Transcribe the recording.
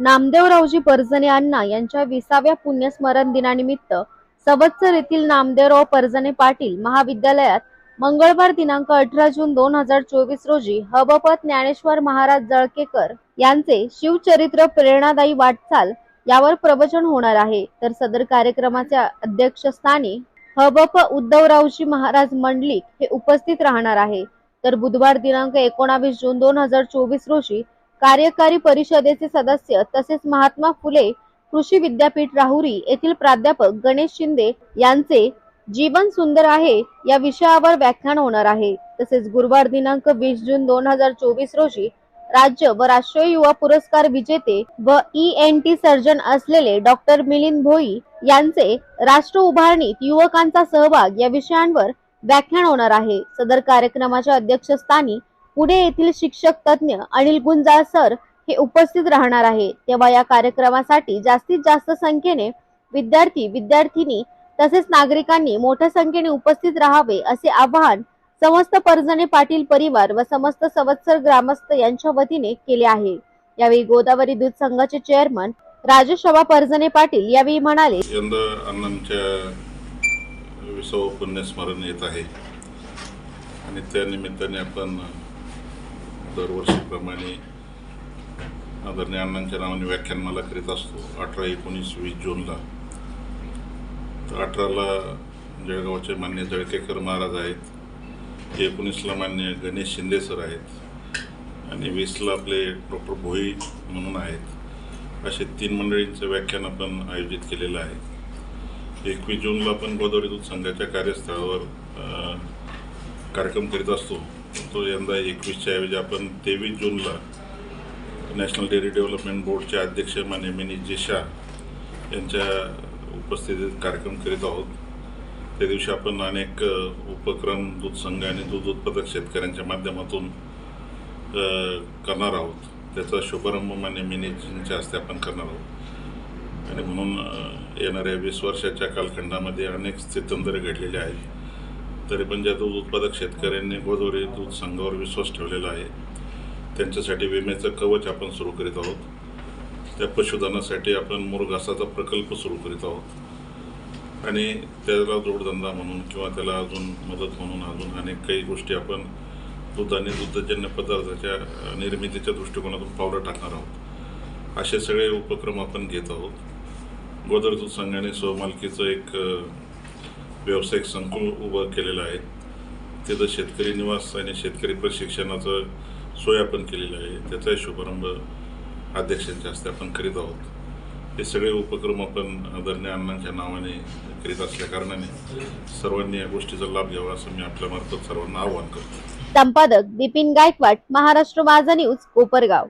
नामदेवरावजी परजणे अण्णा यांच्या विसाव्या पुण्यस्मरण दिनानिमित्त सवत्सर येथील नामदेवराव परजणे पाटील महाविद्यालयात मंगळवार दिनांक अठरा जून दोन हजार चोवीस रोजी हबपत ज्ञानेश्वर महाराज जळकेकर यांचे शिवचरित्र प्रेरणादायी वाटचाल यावर प्रवचन होणार आहे. तर सदर कार्यक्रमाच्या अध्यक्षस्थानी हबप उद्धवरावजी महाराज मंडलिक हे उपस्थित राहणार आहे. तर बुधवार दिनांक एकोणावीस जून दोन हजार चोवीस रोजी कार्यकारी परिषदेचे सदस्य तसेच महात्मा फुले कृषी विद्यापीठ राहुरी येथील प्राध्यापक गणेश शिंदे यांचे जीवन सुंदर आहे या विषयावर व्याख्यान होणार आहे. तसेच गुरुवार दिनांक वीस जून दोन हजार चोवीस रोजी राज्य व राष्ट्रीय युवा पुरस्कार विजेते व ई एन टी सर्जन असलेले डॉक्टर मिलिंद भोई यांचे राष्ट्र उभारणीत युवकांचा सहभाग या विषयांवर व्याख्यान होणार आहे. सदर कार्यक्रमाच्या अध्यक्षस्थानी पुणे येथील शिक्षक तज्ञ अनिल गुंजाळ सर हे उपस्थित राहणार आहे. तेव्हा या कार्यक्रमासाठी जास्तीत जास्त संख्येने विद्यार्थी विद्यार्थिनी तसेच नागरिकांनी मोठ्या संख्येने उपस्थित राहावे असे आवाहन समस्त परजणे पाटील परिवार व समस्त सवत्सर ग्रामस्थ यांच्या वतीने केले आहे. यावेळी गोदावरी दूध संघाचे चेअरमन राजेशवा परजणे पाटील यावेळी म्हणाले यंदा अण्णांच्या पुण्यस्मरण येत आहे. आणि त्या निमित्ताने आपण दरवर्षीप्रमाणे आदरणीय अण्णांच्या नावाने व्याख्यानमाला करीत असतो. अठरा एकोणीस वीस जूनला. तर अठराला जळगावचे मान्य जळकेकर महाराज आहेत. एकोणीसला मान्य गणेश शिंदे सर आहेत. आणि वीसला आपले डॉक्टर भोई म्हणून आहेत. असे तीन मंडळींचं व्याख्यान आपण आयोजित केलेलं आहे. एकवीस जूनला आपण गोदावरी दूध संघाच्या कार्यस्थळावर कार्यक्रम करीत असतो. तो यंदा एकवीसच्या ऐवजी आपण तेवीस जूनला नॅशनल डेअरी डेव्हलपमेंट बोर्डचे अध्यक्ष माने मिनी जे शाह यांच्या उपस्थितीत कार्यक्रम करीत आहोत. त्या दिवशी आपण अनेक उपक्रम दूध संघ आणि दूध उत्पादक शेतकऱ्यांच्या माध्यमातून करणार आहोत. त्याचा शुभारंभ मान्य मिनीजींच्या हस्ते आपण करणार आहोत. आणि म्हणून येणाऱ्या वीस वर्षाच्या कालखंडामध्ये अनेक स्थित्यंतरे घडलेली आहेत. तरी पण ज्या दूध उत्पादक शेतकऱ्यांनी गोदावरी दूध संघावर विश्वास ठेवलेला आहे त्यांच्यासाठी विम्याचं कवच आपण सुरू करीत आहोत. त्या पशुधनासाठी आपण मुरघासाचा प्रकल्प सुरू करीत आहोत. आणि त्याला जोडधंदा म्हणून किंवा त्याला अजून मदत म्हणून अजून अनेक काही गोष्टी आपण दूध आणि दुग्धजन्य पदार्थाच्या निर्मितीच्या दृष्टिकोनातून पावलं टाकणार आहोत. असे सगळे उपक्रम आपण घेत आहोत. गोदर दूध संघाने स्वमालकीचं एक व्यावसायिक संकुल उभं केलेलं आहे. तिथं शेतकरी निवास आणि शेतकरी प्रशिक्षणाचं सोय आपण केलेलं आहे. त्याचाही शुभारंभ अध्यक्षांच्या हस्ते आपण करीत आहोत. हे सगळे उपक्रम आपण आदरणीय अण्णांच्या नावाने करीत असल्या कारणाने सर्वांनी या गोष्टीचा लाभ घ्यावा असं मी आपल्यामार्फत सर्वांना आवाहन करतो. संपादक बिपिन गायकवाड महाराष्ट्र माझा न्यूज कोपरगाव.